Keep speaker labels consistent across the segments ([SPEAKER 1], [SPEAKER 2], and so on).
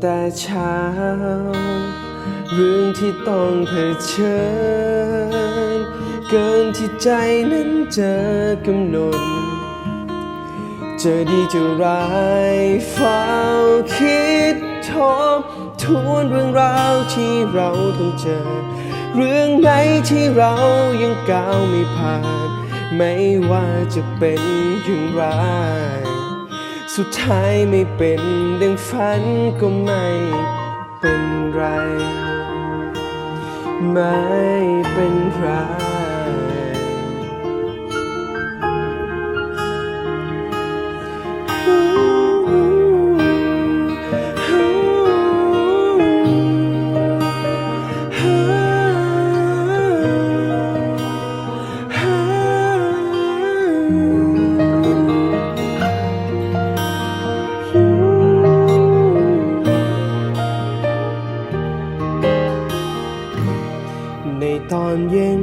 [SPEAKER 1] แต่เช้า เรื่องที่ต้องเผชิญ เกินที่ใจนั้นจะกำหนดจะดีจะร้ายเฝ้าคิดทบทวนเรื่องราวที่เราต้องเจอ เรื่องไหนที่เรายังก้าวไม่ผ่าน ไม่ว่าจะเป็นอย่างไร สุดท้ายไม่เป็นดังฝันก็ไม่เป็นไร ไม่เป็นไร ในตอนเย็น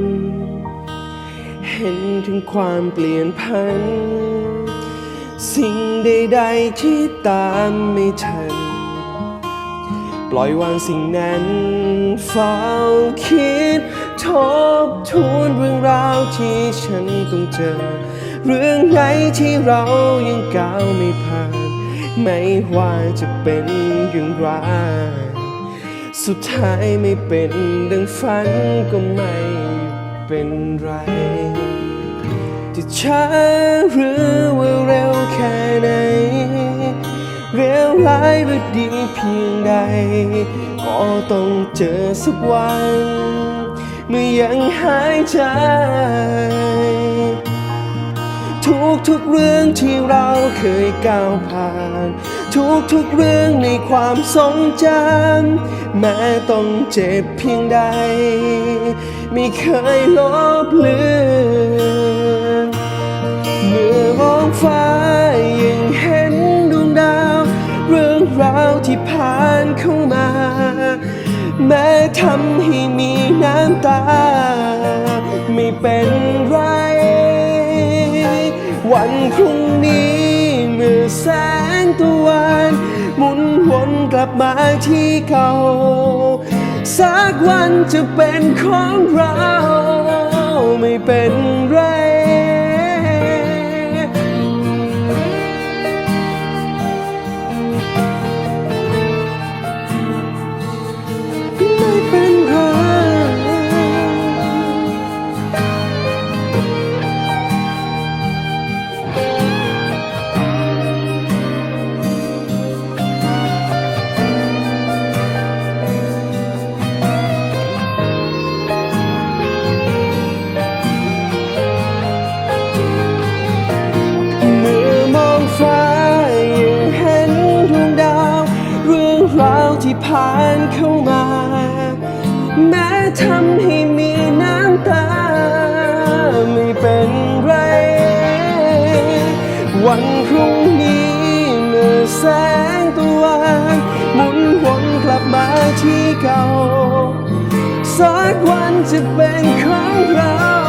[SPEAKER 1] เห็นถึงความเปลี่ยนพัน สิ่งใดๆที่ตามไม่ทัน ปล่อยวางสิ่งนั้นเฝ้าคิด ทบทวนเรื่องราวที่ฉันต้องเจอ เรื่องไหนที่เรายังก้าวไม่ผ่าน ไม่ว่าจะเป็นอย่างไร สุดท้ายไม่เป็นดังฝันก็ไม่เป็นไรจะช้าหรือว่าเร็วแค่ไหน เร็วร้ายหรือดีเพียงใด ก็ต้องเจอสักวัน เมื่อยังหายใจ ทุกทุกเรื่องที่เราเคยก้าวผ่าน ทุกทุกเรื่องในความทรงจำแม้ต้องเจ็บเพียงใด ไม่เคยลบเลือนเมื่อมองฟ้ายังเห็นดวงดาว เรื่องราวที่ผ่านเข้ามา แม้ทำให้มีน้ำตา ไม่เป็นไร มาที่เก่าสักวันจะเป็นของเราไม่เป็นไร ที่ผ่านเข้ามา แม้ทำให้มีน้ำตา ไม่เป็นไร วันพรุ่งนี้เมื่อแสงตะวันหมุนวนกลับมาที่เก่าสักวันจะเป็นของเรา